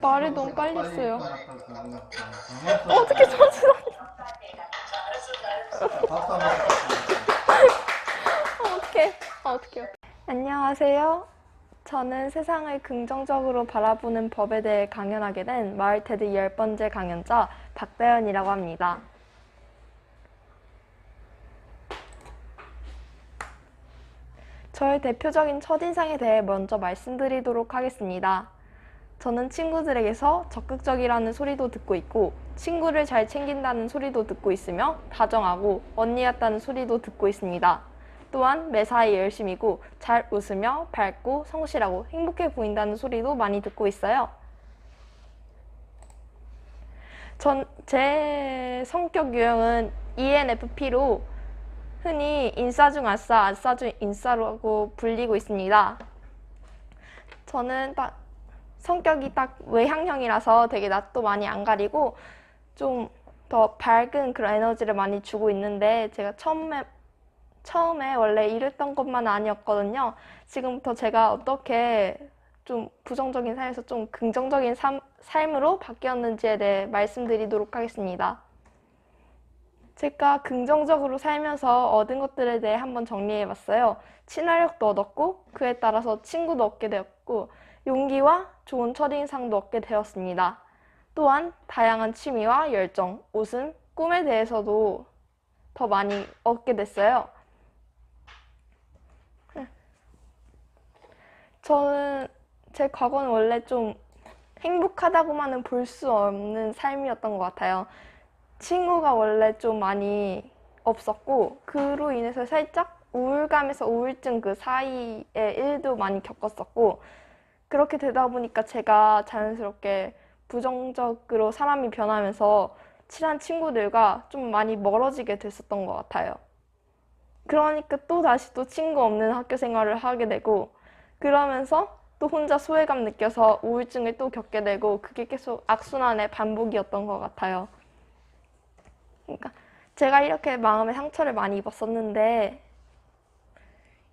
말을 너무 빨리 했어요. 어, 어떻게 먹었어. 어떻게 어떻게 안녕하세요. 저는 세상을 긍정적으로 바라보는 법에 대해 강연하게 된 마을테드 열 번째 강연자 박다연이라고 합니다. 저의 대표적인 첫인상에 대해 먼저 말씀드리도록 하겠습니다. 저는 친구들에게서 적극적이라는 소리도 듣고 있고, 친구를 잘 챙긴다는 소리도 듣고 있으며, 다정하고 언니 같다는 소리도 듣고 있습니다. 또한 매사에 열심이고, 잘 웃으며, 밝고, 성실하고, 행복해 보인다는 소리도 많이 듣고 있어요. 전, 제 성격 유형은 ENFP로 흔히 인싸 중 아싸, 아싸 중 인싸라고 불리고 있습니다. 저는 딱 성격이 딱 외향형이라서 되게 낯도 많이 안 가리고 좀 더 밝은 그런 에너지를 많이 주고 있는데 제가 처음에 처음에 원래 이랬던 것만 아니었거든요. 지금부터 제가 어떻게 좀 부정적인 삶에서 좀 긍정적인 삶, 삶으로 바뀌었는지에 대해 말씀드리도록 하겠습니다. 제가 긍정적으로 살면서 얻은 것들에 대해 한번 정리해 봤어요. 친화력도 얻었고, 그에 따라서 친구도 얻게 되었고, 용기와 좋은 첫인상도 얻게 되었습니다. 또한 다양한 취미와 열정, 웃음, 꿈에 대해서도 더 많이 얻게 됐어요. 저는 제 과거는 원래 좀 행복하다고만은 볼 수 없는 삶이었던 것 같아요. 친구가 원래 좀 많이 없었고, 그로 인해서 살짝 우울감에서 우울증 그 사이에 일도 많이 겪었었고, 그렇게 되다 보니까 제가 자연스럽게 부정적으로 사람이 변하면서 친한 친구들과 좀 많이 멀어지게 됐었던 것 같아요. 그러니까 또 다시 또 친구 없는 학교 생활을 하게 되고, 그러면서 또 혼자 소외감 느껴서 우울증을 또 겪게 되고, 그게 계속 악순환의 반복이었던 것 같아요. 그러니까 제가 이렇게 마음의 상처를 많이 입었었는데,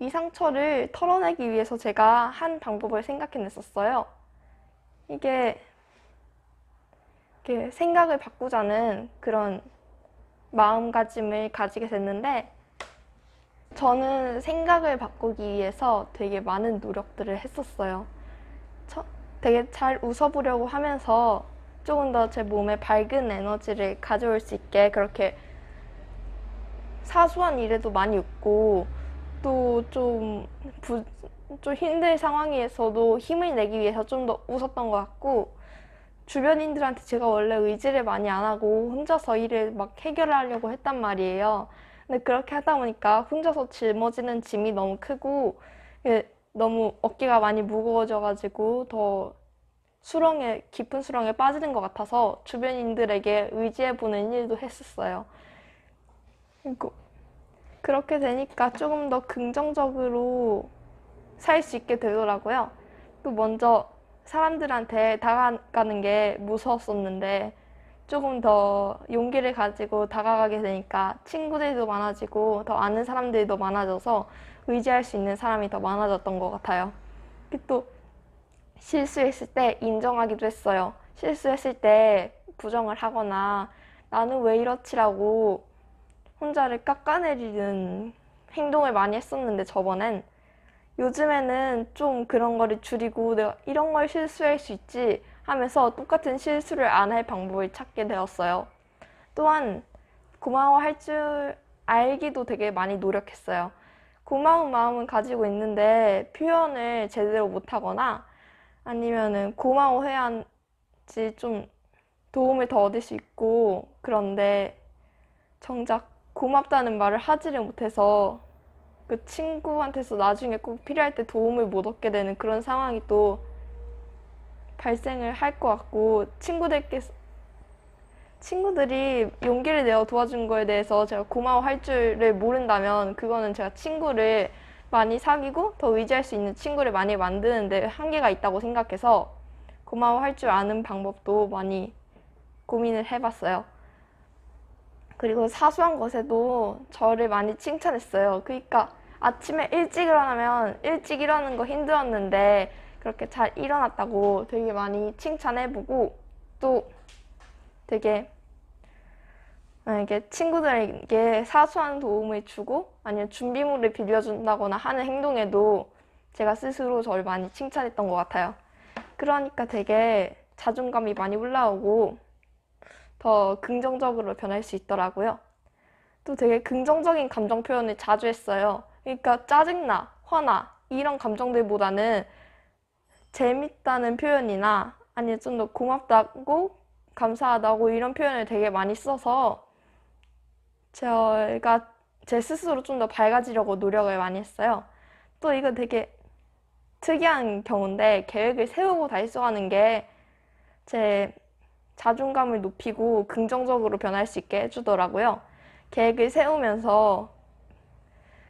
이 상처를 털어내기 위해서 제가 한 방법을 생각해냈었어요. 이게, 이렇게 생각을 바꾸자는 그런 마음가짐을 가지게 됐는데, 저는 생각을 바꾸기 위해서 되게 많은 노력들을 했었어요. 저, 되게 잘 웃어보려고 하면서 조금 더 제 몸에 밝은 에너지를 가져올 수 있게 그렇게 사소한 일에도 많이 웃고 또 좀 좀 힘든 상황에서도 힘을 내기 위해서 좀 더 웃었던 것 같고 주변인들한테 제가 원래 의지를 많이 안 하고 혼자서 일을 막 해결하려고 했단 말이에요. 근데 그렇게 하다 보니까 혼자서 짊어지는 짐이 너무 크고 이게 너무 어깨가 많이 무거워져가지고 더 수렁에 깊은 수렁에 빠지는 것 같아서 주변인들에게 의지해보는 일도 했었어요. 그리고 그렇게 되니까 조금 더 긍정적으로 살 수 있게 되더라고요. 또 먼저 사람들한테 다가가는 게 무서웠었는데 조금 더 용기를 가지고 다가가게 되니까 친구들도 많아지고 더 아는 사람들도 많아져서 의지할 수 있는 사람이 더 많아졌던 것 같아요. 또 실수했을 때 인정하기도 했어요. 실수했을 때 부정을 하거나 나는 왜 이렇지라고 혼자를 깎아내리는 행동을 많이 했었는데 저번엔 요즘에는 좀 그런 거를 줄이고 내가 이런 걸 실수할 수 있지 하면서 똑같은 실수를 안 할 방법을 찾게 되었어요. 또한 고마워할 줄 알기도 되게 많이 노력했어요. 고마운 마음은 가지고 있는데 표현을 제대로 못하거나 아니면은 고마워해야지 좀 도움을 더 얻을 수 있고 그런데 정작 고맙다는 말을 하지를 못해서 그 친구한테서 나중에 꼭 필요할 때 도움을 못 얻게 되는 그런 상황이 또 발생을 할 것 같고 친구들께서 친구들이 용기를 내어 도와준 거에 대해서 제가 고마워할 줄을 모른다면 그거는 제가 친구를 많이 사귀고 더 의지할 수 있는 친구를 많이 만드는데 한계가 있다고 생각해서 고마워할 줄 아는 방법도 많이 고민을 해봤어요. 그리고 사소한 것에도 저를 많이 칭찬했어요. 그러니까 아침에 일찍 일어나면 일찍 일어나는 거 힘들었는데 그렇게 잘 일어났다고 되게 많이 칭찬해보고 또 되게 만약에 친구들에게 사소한 도움을 주고 아니면 준비물을 빌려준다거나 하는 행동에도 제가 스스로 저를 많이 칭찬했던 것 같아요. 그러니까 되게 자존감이 많이 올라오고 더 긍정적으로 변할 수 있더라고요. 또 되게 긍정적인 감정 표현을 자주 했어요. 그러니까 짜증나, 화나 이런 감정들보다는 재밌다는 표현이나 아니면 좀 더 고맙다고 감사하다고 이런 표현을 되게 많이 써서 제가 제 스스로 좀 더 밝아지려고 노력을 많이 했어요. 또 이거 되게 특이한 경우인데 계획을 세우고 달성하는 게 제 자존감을 높이고 긍정적으로 변할 수 있게 해주더라고요. 계획을 세우면서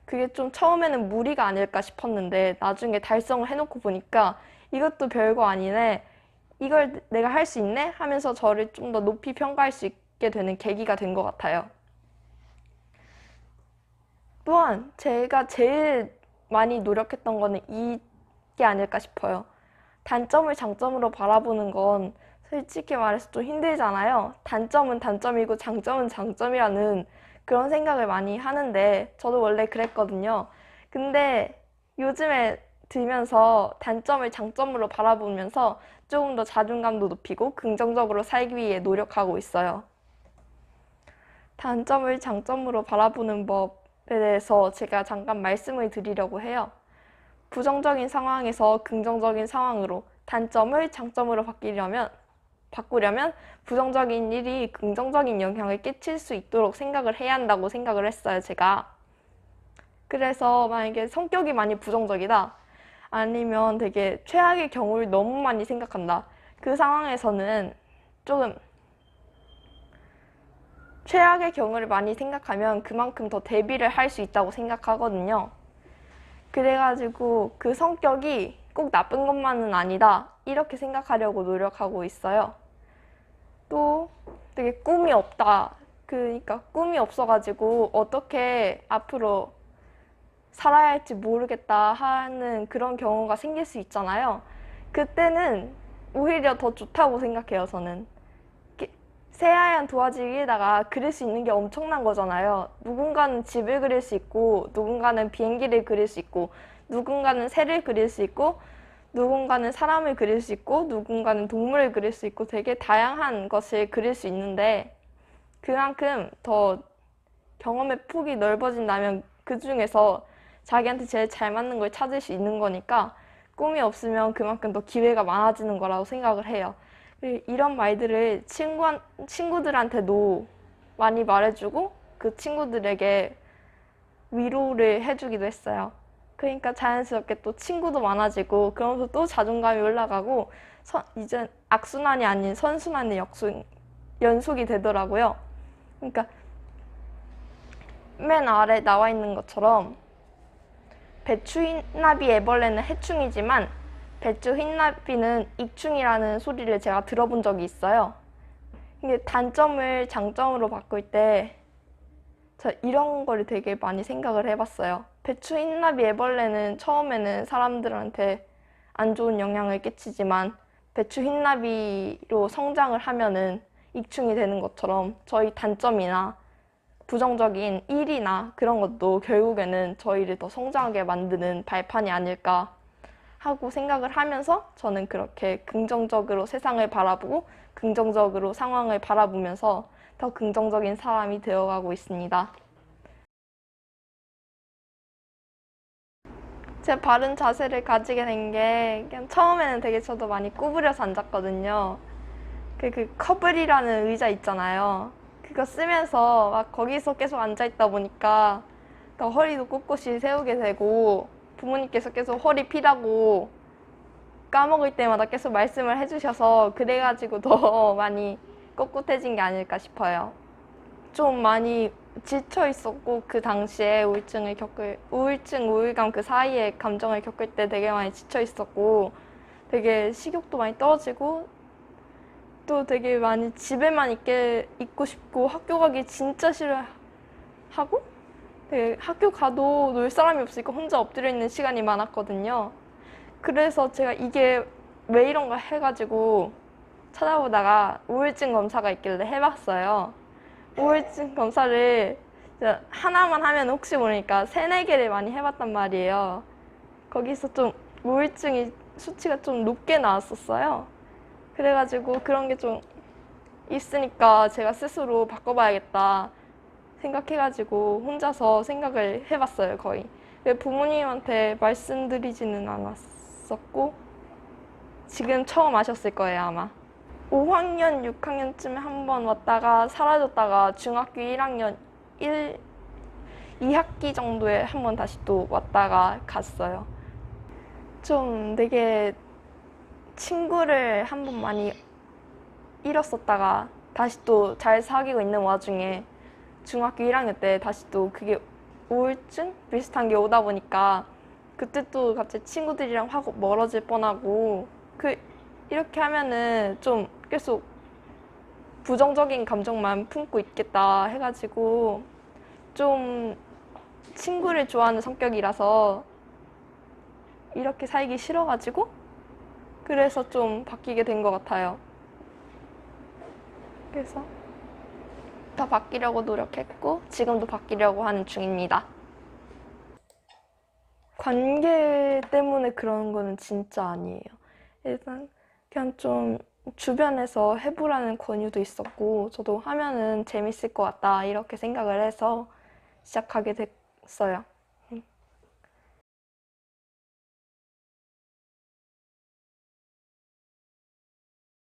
그게 좀 처음에는 무리가 아닐까 싶었는데 나중에 달성을 해놓고 보니까 이것도 별거 아니네. 이걸 내가 할 수 있네? 하면서 저를 좀 더 높이 평가할 수 있게 되는 계기가 된 것 같아요. 또한 제가 제일 많이 노력했던 거는 이게 아닐까 싶어요. 단점을 장점으로 바라보는 건 솔직히 말해서 좀 힘들잖아요. 단점은 단점이고 장점은 장점이라는 그런 생각을 많이 하는데 저도 원래 그랬거든요. 근데 요즘에 들면서 단점을 장점으로 바라보면서 조금 더 자존감도 높이고 긍정적으로 살기 위해 노력하고 있어요. 단점을 장점으로 바라보는 법에 대해서 제가 잠깐 말씀을 드리려고 해요. 부정적인 상황에서 긍정적인 상황으로 단점을 장점으로 바뀌려면 바꾸려면 부정적인 일이 긍정적인 영향을 끼칠 수 있도록 생각을 해야 한다고 생각을 했어요, 제가. 그래서 만약에 성격이 많이 부정적이다. 아니면 되게 최악의 경우를 너무 많이 생각한다. 그 상황에서는 조금 최악의 경우를 많이 생각하면 그만큼 더 대비를 할 수 있다고 생각하거든요. 그래가지고 그 성격이 꼭 나쁜 것만은 아니다. 이렇게 생각하려고 노력하고 있어요. 또 되게 꿈이 없다. 그러니까 꿈이 없어가지고 어떻게 앞으로 살아야 할지 모르겠다 하는 그런 경우가 생길 수 있잖아요. 그때는 오히려 더 좋다고 생각해요, 저는. 새하얀 도화지 위에다가 그릴 수 있는 게 엄청난 거잖아요. 누군가는 집을 그릴 수 있고, 누군가는 비행기를 그릴 수 있고, 누군가는 새를 그릴 수 있고, 누군가는 사람을 그릴 수 있고, 누군가는 동물을 그릴 수 있고, 되게 다양한 것을 그릴 수 있는데, 그만큼 더 경험의 폭이 넓어진다면 그 중에서 자기한테 제일 잘 맞는 걸 찾을 수 있는 거니까 꿈이 없으면 그만큼 더 기회가 많아지는 거라고 생각을 해요. 이런 말들을 친구, 친구들한테도 많이 말해주고 그 친구들에게 위로를 해주기도 했어요. 그러니까 자연스럽게 또 친구도 많아지고 그러면서 또 자존감이 올라가고 선, 이제 악순환이 아닌 선순환의 역순, 연속이 되더라고요. 그러니까 맨 아래 나와 있는 것처럼 배추 흰나비 애벌레는 해충이지만 배추 흰나비는 익충이라는 소리를 제가 들어본 적이 있어요. 이게 단점을 장점으로 바꿀 때 저 이런 거를 되게 많이 생각을 해봤어요. 배추 흰나비 애벌레는 처음에는 사람들한테 안 좋은 영향을 끼치지만 배추 흰나비로 성장을 하면은 익충이 되는 것처럼 저희 단점이나 부정적인 일이나 그런 것도 결국에는 저희를 더 성장하게 만드는 발판이 아닐까 하고 생각을 하면서 저는 그렇게 긍정적으로 세상을 바라보고 긍정적으로 상황을 바라보면서 더 긍정적인 사람이 되어가고 있습니다. 제 바른 자세를 가지게 된 게 처음에는 되게 저도 많이 구부려서 앉았거든요. 그, 그 커블이라는 의자 있잖아요. 그거 쓰면서 막 거기서 계속 앉아있다 보니까 더 허리도 꼿꼿이 세우게 되고 부모님께서 계속 허리 피라고 까먹을 때마다 계속 말씀을 해주셔서 그래가지고 더 많이 꼿꼿해진 게 아닐까 싶어요. 좀 많이 지쳐 있었고 그 당시에 우울증을 겪을 우울증 우울감 그 사이에 감정을 겪을 때 되게 많이 지쳐 있었고 되게 식욕도 많이 떨어지고 또 되게 많이 집에만 있게 있고 싶고 학교 가기 진짜 싫어하고 되게 학교 가도 놀 사람이 없으니까 혼자 엎드려 있는 시간이 많았거든요. 그래서 제가 이게 왜 이런가 해가지고 찾아보다가 우울증 검사가 있길래 해봤어요. 우울증 검사를 하나만 하면 혹시 모르니까 세네 개를 많이 해봤단 말이에요. 거기서 좀 우울증이 수치가 좀 높게 나왔었어요. 그래가지고 그런 게 좀 있으니까 제가 스스로 바꿔봐야겠다 생각해가지고 혼자서 생각을 해봤어요, 거의. 부모님한테 말씀드리지는 않았었고, 지금 처음 아셨을 거예요, 아마. 5학년, 6학년쯤에 한 번 왔다가 사라졌다가 중학교 1학년 1, 2학기 정도에 한 번 다시 또 왔다가 갔어요. 좀 되게 친구를 한 번 많이 잃었었다가 다시 또 잘 사귀고 있는 와중에 중학교 1학년 때 다시 또 그게 우울증 비슷한 게 오다 보니까 그때 또 갑자기 친구들이랑 확 멀어질 뻔하고 그 이렇게 하면은 좀 계속 부정적인 감정만 품고 있겠다 해가지고 좀 친구를 좋아하는 성격이라서 이렇게 살기 싫어가지고 그래서 좀 바뀌게 된 것 같아요. 그래서 더 바뀌려고 노력했고 지금도 바뀌려고 하는 중입니다. 관계 때문에 그런 거는 진짜 아니에요. 일단 그냥 좀 주변에서 해보라는 권유도 있었고 저도 하면은 재밌을 것 같다 이렇게 생각을 해서 시작하게 됐어요.